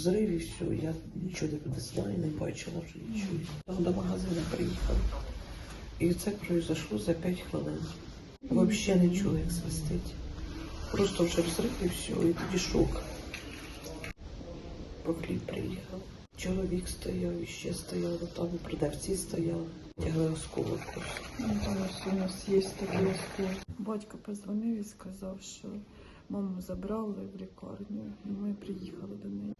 Зрив і все, я нічого не знаю, не бачила вже нічого. До магазину приїхали. І це произошло за 5 хвилин. Взагалі не чула, як свистить. Просто вже взрив і все, і тоді шок. По хліб приїхав. Чоловік стояв, і ще стояли, там продавці стояли. Тягли осколок. Ну, у нас є такий оскол. Батько позвонив і сказав, що маму забрали в лікарню, і ми приїхали до неї.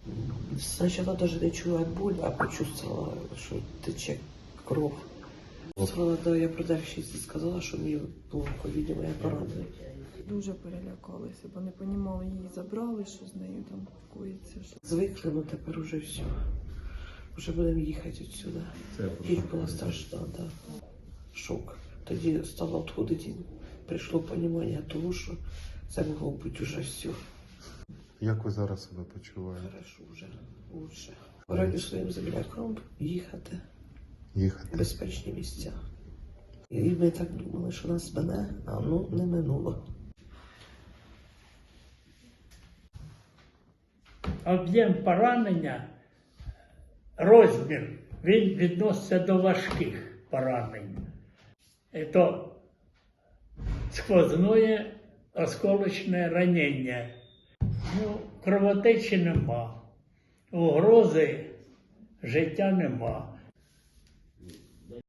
Сначала даже не чула боль, а почувствовала, що тече кров. Сказала, да, я продавщиці сказала, що мені було видимо, я поранений. Дуже перелякалися, бо не понімали, її забрали, що з нею там коїться. Що... Звикли, ну тепер уже все. Вже будемо їхати відсюди. Ніч була страшна, да. Шок. Тоді стало відходити, прийшло розуміння того, що це могло бути вже все. Як ви зараз себе почуваєте? Хорошо вже, лучше. Раді своїм землякам їхати. Їхати? безпечні місця. І ми так думали, що нас мене, а ну не минуло. об'єм поранення, розмір, він відноситься до важких поранень. Це сквозне осколочне ранення. Ну, кровотечі нема, угрози життя нема.